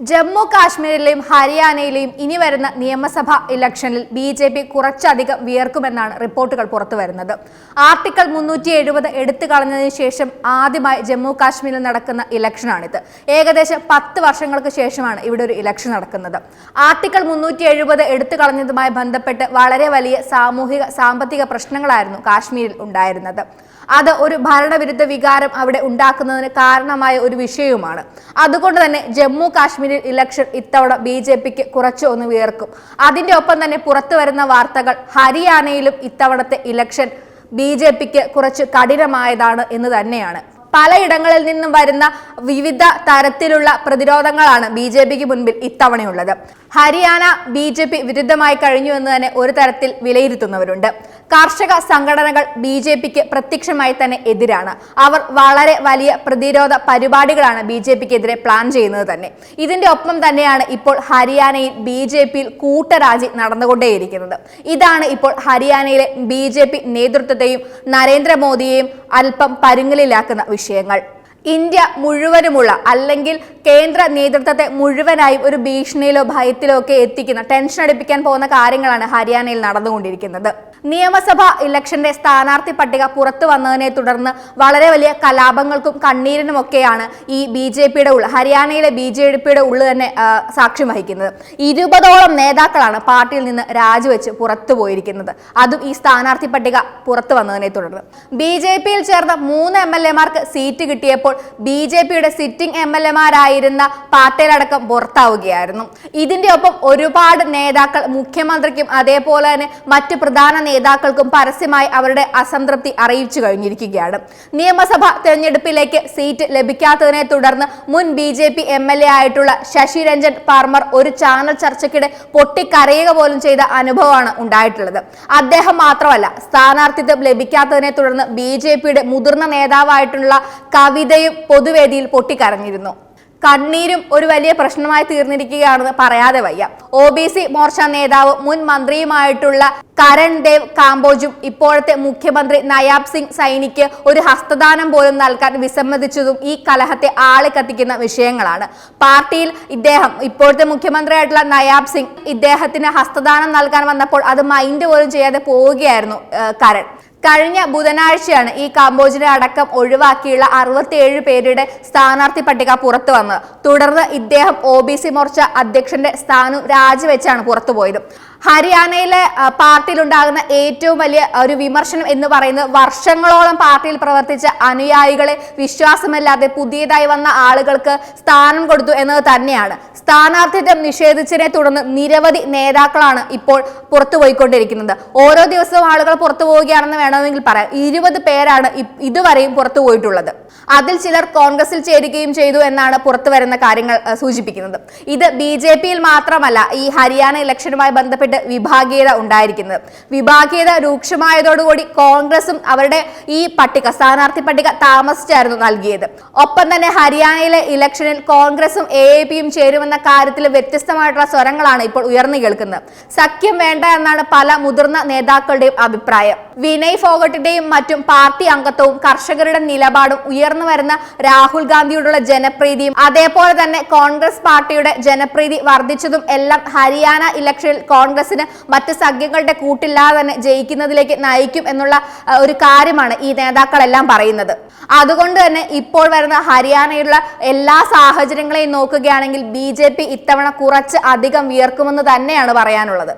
ജമ്മു കാശ്മീരിലെയും ഹരിയാനയിലെയും ഇനി വരുന്ന നിയമസഭാ ഇലക്ഷനിൽ ബി ജെ പി കുറച്ചധികം വിയർക്കുമെന്നാണ് റിപ്പോർട്ടുകൾ പുറത്തുവരുന്നത്. ആർട്ടിക്കിൾ മുന്നൂറ്റി എഴുപത് എടുത്തു കളഞ്ഞതിന് ശേഷം ആദ്യമായി ജമ്മു കാശ്മീരിൽ നടക്കുന്ന ഇലക്ഷനാണിത്. ഏകദേശം പത്ത് വർഷങ്ങൾക്ക് ശേഷമാണ് ഇവിടെ ഒരു ഇലക്ഷൻ നടക്കുന്നത്. ആർട്ടിക്കിൾ മുന്നൂറ്റി എഴുപത് എടുത്തു കളഞ്ഞതുമായി ബന്ധപ്പെട്ട് വളരെ വലിയ സാമൂഹിക സാമ്പത്തിക പ്രശ്നങ്ങളായിരുന്നു കാശ്മീരിൽ ഉണ്ടായിരുന്നത്. അത് ഒരു ഭരണവിരുദ്ധ വികാരം അവിടെ ഉണ്ടാക്കുന്നതിന് കാരണമായ ഒരു വിഷയവുമാണ്. അതുകൊണ്ട് തന്നെ ജമ്മു കാശ്മീരിൽ ഇലക്ഷൻ ഇത്തവണ ബി ജെ പിക്ക് കുറച്ച് ഒന്ന് വിയർക്കും. അതിന്റെ ഒപ്പം തന്നെ പുറത്തു വരുന്ന വാർത്തകൾ ഹരിയാനയിലും ഇത്തവണത്തെ ഇലക്ഷൻ ബി ജെ പിക്ക് കുറച്ച് കഠിനമായതാണ് എന്ന് തന്നെയാണ്. പലയിടങ്ങളിൽ നിന്നും വരുന്ന വിവിധ തരത്തിലുള്ള പ്രതിരോധങ്ങളാണ് ബി ജെ പിക്ക് മുൻപിൽ ഇത്തവണയുള്ളത്. ഹരിയാന ബി ജെ പി വിരുദ്ധമായി കഴിഞ്ഞു എന്ന് തന്നെ ഒരു തരത്തിൽ വിലയിരുത്തുന്നവരുണ്ട്. കർഷക സംഘടനകൾ ബി ജെ പിക്ക് പ്രത്യക്ഷമായി തന്നെ എതിരാണ്. അവർ വളരെ വലിയ പ്രതിരോധ പരിപാടികളാണ് ബി ജെ പിക്ക് എതിരെ പ്ലാൻ ചെയ്യുന്നത് തന്നെ. ഇതിന്റെ ഒപ്പം തന്നെയാണ് ഇപ്പോൾ ഹരിയാനയിൽ ബി ജെ പിയിൽ കൂട്ടരാജി നടന്നുകൊണ്ടേയിരിക്കുന്നത്. ഇതാണ് ഇപ്പോൾ ഹരിയാനയിലെ ബി ജെ പി നേതൃത്വത്തെയും നരേന്ദ്രമോദിയെയും അല്പം പരുങ്ങലിലാക്കുന്ന വിഷയങ്ങൾ. ഇന്ത്യ മുഴുവനുമുള്ള അല്ലെങ്കിൽ കേന്ദ്ര നേതൃത്വത്തെ മുഴുവനായും ഒരു ഭീഷണിയിലോ ഭയത്തിലോ ഒക്കെ എത്തിക്കുന്ന ടെൻഷൻ അടിപ്പിക്കാൻ പോകുന്ന കാര്യങ്ങളാണ് ഹരിയാനയിൽ നടന്നുകൊണ്ടിരിക്കുന്നത്. നിയമസഭാ ഇലക്ഷന്റെ സ്ഥാനാർത്ഥി പട്ടിക പുറത്തു വന്നതിനെ തുടർന്ന് വളരെ വലിയ കലാപങ്ങൾക്കും കണ്ണീരിനുമൊക്കെയാണ് ഈ ബി ജെ പിയുടെ ഉള്ള ഹരിയാനയിലെ ബി ജെ പിയുടെ ഉള്ളു തന്നെ സാക്ഷ്യം വഹിക്കുന്നത്. ഇരുപതോളം നേതാക്കളാണ് പാർട്ടിയിൽ നിന്ന് രാജിവെച്ച് പുറത്തു പോയിരിക്കുന്നത്. അതും ഈ സ്ഥാനാർത്ഥി പട്ടിക പുറത്തു വന്നതിനെ തുടർന്ന്. ബി ജെ പിയിൽ ചേർന്ന മൂന്ന് എം എൽ എമാർക്ക് സീറ്റ് കിട്ടിയപ്പോൾ ബി ജെ പിയുടെ സിറ്റിംഗ് എം എൽ എമാരായിരുന്ന പാട്ടേലടക്കം പുറത്താവുകയായിരുന്നു. ഇതിന്റെ ഒപ്പം ഒരുപാട് നേതാക്കൾ മുഖ്യമന്ത്രിക്കും അതേപോലെ തന്നെ മറ്റ് പ്രധാന നേതാക്കൾക്കും പരസ്യമായി അവരുടെ അസംതൃപ്തി അറിയിച്ചു കഴിഞ്ഞിരിക്കുകയാണ്. നിയമസഭാ തെരഞ്ഞെടുപ്പിലേക്ക് സീറ്റ് ലഭിക്കാത്തതിനെ തുടർന്ന് മുൻ B J P M L A ആയിട്ടുള്ള ശശി രഞ്ജൻ പാർമർ ഒരു ചാനൽ ചർച്ചയ്ക്കിടെ പൊട്ടിക്കരയുക പോലും ചെയ്ത അനുഭവമാണ് ഉണ്ടായിട്ടുള്ളത്. അദ്ദേഹം മാത്രമല്ല സ്ഥാനാർത്ഥിത്വം ലഭിക്കാത്തതിനെ തുടർന്ന് ബി മുതിർന്ന നേതാവായിട്ടുള്ള കവിതയും പൊതുവേദിയിൽ പൊട്ടിക്കരഞ്ഞിരുന്നു. കണ്ണീരും ഒരു വലിയ പ്രശ്നമായി തീർന്നിരിക്കുകയാണെന്ന് പറയാതെ വയ്യ. ഒ ബി സി മോർച്ച നേതാവ് മുൻ മന്ത്രിയുമായിട്ടുള്ള കരൺ ദേവ് കാംബോജും ഇപ്പോഴത്തെ മുഖ്യമന്ത്രി നയാബ് സിംഗ് സൈനിക്ക് ഒരു ഹസ്തദാനം പോലും നൽകാൻ വിസമ്മതിച്ചതും ഈ കലഹത്തെ ആളെ കത്തിക്കുന്ന വിഷയങ്ങളാണ്. പാർട്ടിയിൽ ഇദ്ദേഹം ഇപ്പോഴത്തെ മുഖ്യമന്ത്രിയായിട്ടുള്ള നയാബ് സിംഗ് ഇദ്ദേഹത്തിന് ഹസ്തദാനം നൽകാൻ വന്നപ്പോൾ അത് മൈൻഡ് പോലും ചെയ്യാതെ പോവുകയായിരുന്നു കരൺ. കഴിഞ്ഞ ബുധനാഴ്ചയാണ് ഈ കാമ്പോജിനെ അടക്കം ഒഴിവാക്കിയുള്ള അറുപത്തിയേഴ് പേരുടെ സ്ഥാനാർത്ഥി പട്ടിക പുറത്തു വന്നത്. തുടർന്ന് ഇദ്ദേഹം ഒ ബി സി മോർച്ച അധ്യക്ഷന്റെ സ്ഥാനം രാജിവെച്ചാണ് പുറത്തു പോയത് ഹരിയാനയിലെ പാർട്ടിയിൽ ഉണ്ടാകുന്ന ഏറ്റവും വലിയ ഒരു വിമർശനം എന്ന് പറയുന്നത് വർഷങ്ങളോളം പാർട്ടിയിൽ പ്രവർത്തിച്ച അനുയായികളെ വിശ്വാസമില്ലാതെ പുതിയതായി വന്ന ആളുകൾക്ക് സ്ഥാനം കൊടുത്തു എന്നത് തന്നെയാണ്. സ്ഥാനാർത്ഥിത്വം നിഷേധിച്ചതിനെ തുടർന്ന് നിരവധി നേതാക്കളാണ് ഇപ്പോൾ പുറത്തുപോയിക്കൊണ്ടിരിക്കുന്നത് ഓരോ ദിവസവും ആളുകൾ പുറത്തു പോവുകയാണെന്ന് വേണമെങ്കിൽ പറയാം. ഇരുപത് പേരാണ് ഇതുവരെയും പുറത്തു പോയിട്ടുള്ളത്. അതിൽ ചിലർ കോൺഗ്രസിൽ ചേരുകയും ചെയ്തു എന്നാണ് പുറത്തു വരുന്ന കാര്യങ്ങൾ സൂചിപ്പിക്കുന്നത്. ഇത് ബി ജെ പിയിൽ മാത്രമല്ല ഈ ഹരിയാന ഇലക്ഷനുമായി ബന്ധപ്പെട്ട് വിഭാഗീയത ഉണ്ടായിരിക്കുന്നത്. വിഭാഗീയത രൂക്ഷമായതോടുകൂടി കോൺഗ്രസും അവരുടെ ഈ പട്ടിക സ്ഥാനാർത്ഥി പട്ടിക താമസിച്ചായിരുന്നു നൽകിയത്. ഒപ്പം തന്നെ ഹരിയാനയിലെ ഇലക്ഷനിൽ കോൺഗ്രസും എ എ പിയും ചേരുമെന്ന കാര്യത്തിൽ വ്യത്യസ്തമായിട്ടുള്ള സ്വരങ്ങളാണ് ഇപ്പോൾ ഉയർന്നു കേൾക്കുന്നത്. സഖ്യം വേണ്ട എന്നാണ് പല മുതിർന്ന നേതാക്കളുടെയും അഭിപ്രായം. വിനയ് ഫോഗട്ടിന്റെയും മറ്റും പാർട്ടി അംഗത്വവും കർഷകരുടെ നിലപാടും ഉയർന്നു വരുന്ന രാഹുൽ ഗാന്ധിയോടുള്ള ജനപ്രീതിയും അതേപോലെ തന്നെ കോൺഗ്രസ് പാർട്ടിയുടെ ജനപ്രീതി വർദ്ധിച്ചതും എല്ലാം ഹരിയാന ഇലക്ഷനിൽ കോൺഗ്രസിന് മറ്റ് സഖ്യങ്ങളുടെ കൂട്ടില്ലാതെ തന്നെ ജയിക്കുന്നതിലേക്ക് നയിക്കും എന്നുള്ള ഒരു കാര്യമാണ് ഈ നേതാക്കളെല്ലാം പറയുന്നത്. അതുകൊണ്ട് തന്നെ ഇപ്പോൾ വരുന്ന ഹരിയാനയിലുള്ള എല്ലാ സാഹചര്യങ്ങളെയും നോക്കുകയാണെങ്കിൽ ബി ഇത്തവണ കുറച്ച് അധികം വിയർക്കുമെന്ന് തന്നെയാണ് പറയാനുള്ളത്.